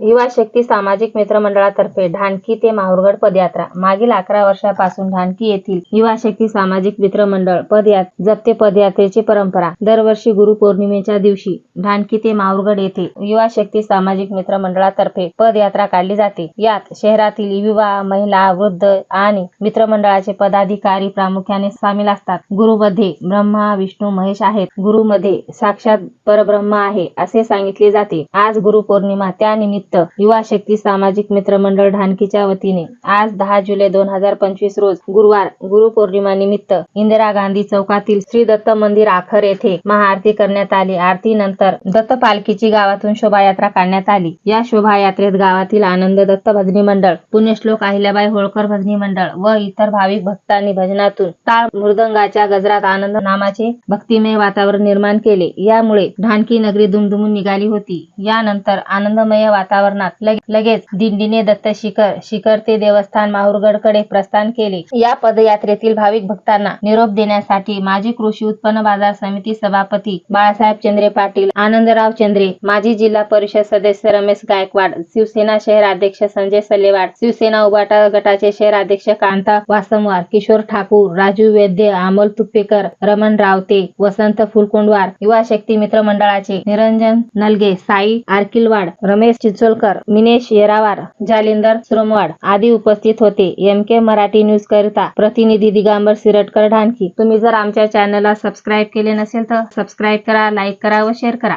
युवा शक्ती सामाजिक मित्र मंडळातर्फे ढानकी ते माहूरगड पदयात्रा. मागील अकरा वर्षापासून ढानकी येथील युवा शक्ती सामाजिक मित्र मंडळ पदयात जप्ते पदयात्रेची परंपरा. दरवर्षी गुरुपौर्णिमेच्या दिवशी ढानकी ते माहूरगड येथे युवा शक्ती सामाजिक मित्र मंडळातर्फे पदयात्रा काढली जाते. यात शहरातील युवा महिला वृद्ध आणि मित्रमंडळाचे पदाधिकारी प्रामुख्याने सामील असतात. गुरुमध्ये ब्रह्मा विष्णू महेश आहेत. गुरुमध्ये साक्षात परब्रह्म आहे असे सांगितले जाते. आज गुरुपौर्णिमा त्यानिमित्त युवा शक्ती सामाजिक मित्र मंडळ ढानकीच्या वतीने आज दहा जुलै दोन हजार पंचवीस रोज गुरुवार गुरुपौर्णिमा निमित्त इंदिरा गांधी चौकातील श्री दत्त मंदिर आखर येथे महाआरती करण्यात आली. आरती नंतर दत्त पालखीची गावातून शोभायात्रा काढण्यात आली. या शोभायात्रेत गावातील आनंद दत्त भजनी मंडळ पुण्यश्लोक अहिल्याबाई होळकर भजनी मंडळ व इतर भाविक भक्तांनी भजनातून टाळ मृदंगाच्या गजरात आनंद नामाचे भक्तिमय वातावरण निर्माण केले. यामुळे ढानकी नगरी दुमदुमून निघाली होती. यानंतर आनंदमय वातावरणात लगेच दिंडीने दत्त शिखर शिखर ते देवस्थान माहुरगडकडे प्रस्थान केले. या पदयात्रेतील भाविक भक्तांना निरोप देण्यासाठी माजी कृषी उत्पन्न बाजार समिती सभापती बाळासाहेब चंद्रे पाटील आनंदराव चंद्रे माजी जिल्हा परिषद सदस्य रमेश गायकवाड शिवसेना शहर अध्यक्ष संजय सल्लेवाड शिवसेना उबाटा गटाचे शहर अध्यक्ष कांता वासमवार किशोर ठाकूर राजू वैद्य अमोल तुप्पेकर रमण रावते वसंत फुलकोंडवार युवा शक्ती मित्र मंडळाचे निरंजन नलगे साई आरकिलवाड रमेश चिंचोलकर मिनेश येरावार जालिंदर श्रोमवाड आदी उपस्थित होते. एम के मराठी न्यूज करिता प्रतिनिधी दिगंबर सिरटकर ढानकी. तुम्ही जर आमच्या चॅनलला सबस्क्राईब केले नसेल तर सबस्क्राईब करा लाईक करा व शेअर करा.